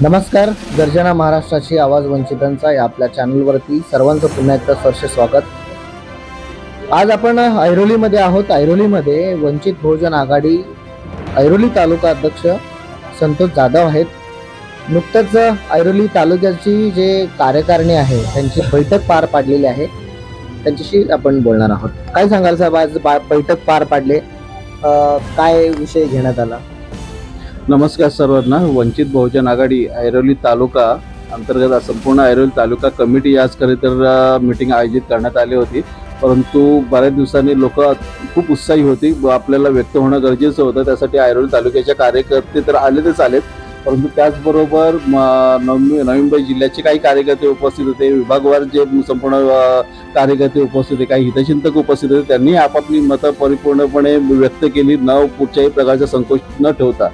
नमस्कार गर्जना महाराष्ट्राची आवाज वंचितांचा या आपल्या चॅनलवरती सर्वांचं पुन्हा एकदा सहर्ष स्वागत. आज आपण ऐरोलीमध्ये आहोत. ऐरोलीमध्ये वंचित बहुजन आघाडी ऐरोली तालुका अध्यक्ष संतोष जाधव आहेत. नुकतंच ऐरोली तालुक्याची जे कार्यकारिणी आहे त्यांची बैठक पार पाडलेली आहे. त्यांच्याशी आपण बोलणार आहोत. काय सांगाल साहेब आज बा- बैठक पार पाडले. काय विषय घेण्यात आला? नमस्कार सर्वांना. वंचित बहुजन आघाडी ऐरोली तालुका अंतर्गत संपूर्ण ऐरोली तालुका कमिटी याच तर मीटिंग आयोजित करण्यात आली होती. परंतु बऱ्याच दिवसांनी लोक खूप उत्साही होती व आपल्याला व्यक्त होणं गरजेचं होतं. त्यासाठी ऐरोली तालुक्याचे कार्यकर्ते तर आलेच आलेत. परंतु त्याचबरोबर म, नवी मुंबई जिल्ह्याचे काही कार्यकर्ते उपस्थित होते. विभागवार जे संपूर्ण कार्यकर्ते उपस्थित होते काही हितचिंतक उपस्थित होते त्यांनी आपापली मतं परिपूर्णपणे व्यक्त केली. न कुठच्याही प्रकारचा संकोच न ठेवता.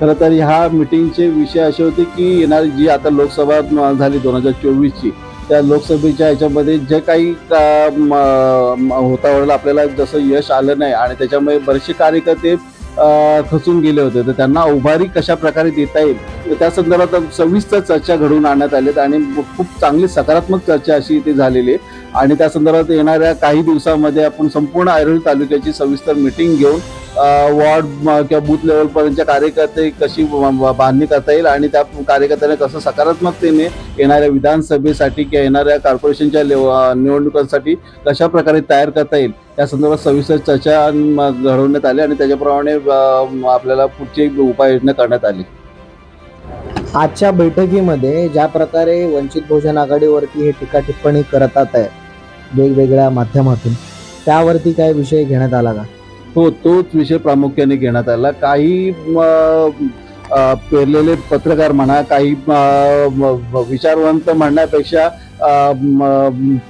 खरं तर ह्या मिटिंगचे विषय असे होते की येणारी जी आता लोकसभा झाली दोन हजार चोवीसची त्या लोकसभेच्या ह्याच्यामध्ये जे काही का- म- म- आपल्याला जसं यश आलं नाही आणि त्याच्यामुळे बरेचसे कार्यकर्ते खचून गेले होते. तर त्यांना उभारी कशा प्रकारे देता येईल? त्या संदर्भात सविस्तर चर्चा घडवून आणण्यात आलीत आणि खूप चांगली सकारात्मक चर्चा अशी इथे झालेली आहे. आणि त्या संदर्भात येणाऱ्या काही दिवसामध्ये आपण संपूर्ण ऐरोली तालुक्याची सविस्तर मिटिंग घेऊन वॉर्ड किंवा बूथ लेवलपर्यंतच्या कार्यकर्ते कशी बांधणी करता येईल आणि त्या कार्यकर्त्यांना कसं सकारात्मकतेने येणाऱ्या विधानसभेसाठी किंवा येणाऱ्या कॉर्पोरेशनच्या लेव- निवडणुकांसाठी कशा प्रकारे तयार करता येईल त्या संदर्भात सविस्तर चर्चा घडवण्यात आली आणि त्याच्याप्रमाणे आपल्याला पुढची उपाययोजना करण्यात आली. आजच्या बैठकीमध्ये ज्या प्रकारे वंचित बहुजन आघाडीवरती हे टीका टिप्पणी करतात आहे वेगवेगळ्या माध्यमातून. त्यावरती काय विषय घेण्यात आला का? हो तोच विषय प्रामुख्याने घेण्यात आला. काही पेरलेले पत्रकार म्हणा काही विचारवंत म्हणण्यापेक्षा अ,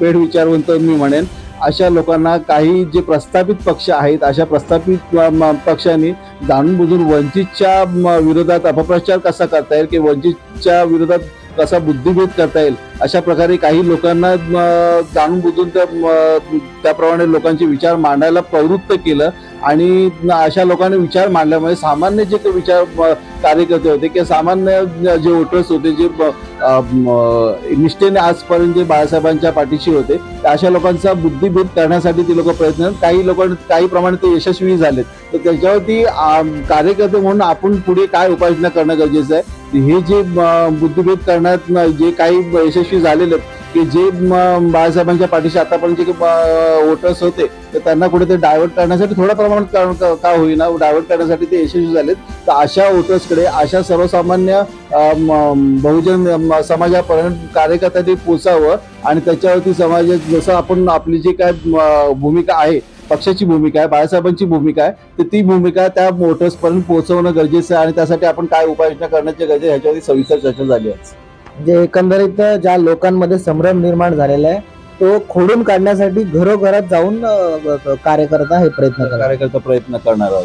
पेड विचारवंत मी म्हणेन अशा लोकांना काही जे प्रस्थापित पक्ष आहेत अशा प्रस्थापित पक्षांनी जाणून बुजून वंचितच्या विरोधात अपप्रचार कसा करता येईल की वंचितच्या विरोधात कसा बुद्धिभेद करता येईल अशा प्रकारे काही लोकांना जाणून बुजून त्या त्याप्रमाणे लोकांचे विचार मांडायला प्रवृत्त केलं आणि अशा लोकांनी विचार मांडल्यामुळे सामान्य जे काही विचार कार्यकर्ते होते किंवा सामान्य जे वोटर्स होते जे निष्ठेने आजपर्यंत जे बाळासाहेबांच्या पाठीशी होते अशा लोकांचा बुद्धिभेद करण्यासाठी ते लोक प्रयत्न काही लोक काही प्रमाणात ते यशस्वी झालेत. तर त्याच्यावरती कार्यकर्ते म्हणून आपण पुढे काय उपाययोजना करणं गरजेचं आहे? हे जे बुद्धिभेद करण्यात जे काही यशस्वी झालेले की जे बाळासाहेबांच्या पाठीशी आतापर्यंत जे वोटर्स होते तर त्यांना कुठे डायव्हर्ट करण्यासाठी थोड्या प्रमाणात का- का- होईना डायव्हर्ट करण्यासाठी ते यशस्वी झालेत. तर अशा वोटर्सकडे अशा सर्वसामान्य म, बहुजन म, समाजापर्यंत कार्यकर्त्यांनी पोचावं आणि त्याच्यावरती समाजात जसं आपण आपली जी काय भूमिका आहे पक्षाची भूमिका आहे बाळासाहेबांची भूमिका आहे तर ती भूमिका त्या वोटर्स पर्यंत पोहोचवणं गरजेचं आहे आणि त्यासाठी आपण काय उपाययोजना करण्याची गरज आहे ह्याच्यावरती सविस्तर चर्चा झाली आहे. म्हणजे एकंदरीत ज्या लोकांमध्ये संभ्रम निर्माण झालेला आहे तो खोडून काढण्यासाठी घरोघरात जाऊन कार्यकर्ता हे प्रयत्न कार्यकर्ता प्रयत्न करणार आहोत.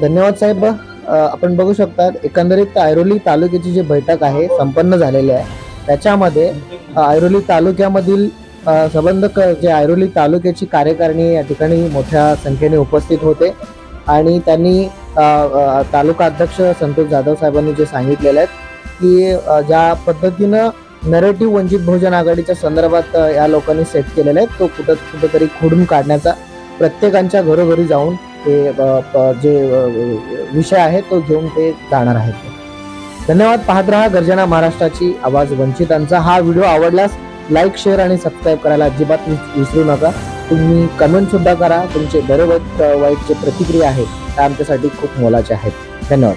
धन्यवाद साहेब. आपण बघू शकता एकंदरीत ऐरोली तालुक्याची जी बैठक आहे संपन्न झालेली आहे. त्याच्यामध्ये ऐरोली तालुक्यामधील संबंधक संबंध जे ऐरोली तालुक्याची कार्यकारिणी या ठिकाणी मोठ्या संख्येने उपस्थित होते आणि त्यांनी तालुका अध्यक्ष संतोष जाधव साहेबांनी जे सांगितलेलं आहे की ज्या पद्धतीनं नरेटिव्ह वंचित बहुजन आघाडीच्या संदर्भात या लोकांनी सेट केलेला आहे तो कुठं कुठंतरी खोडून काढण्याचा प्रत्येकांच्या घरोघरी जाऊन ते प- जे विषय आहे तो घेऊन ते जाणार आहेत. धन्यवाद पाहत रहा गर्जना महाराष्ट्राची आवाज वंचितांचा. हा व्हिडिओ आवडल्यास लाईक शेअर आणि सबस्क्राईब करायला अजिबात विसरू नका. तुम्ही कमेंट सुद्धा करा. तुमचे बरोबर वाईट जे प्रतिक्रिया आहेत त्या आमच्यासाठी खूप मोलाचे आहेत. धन्यवाद.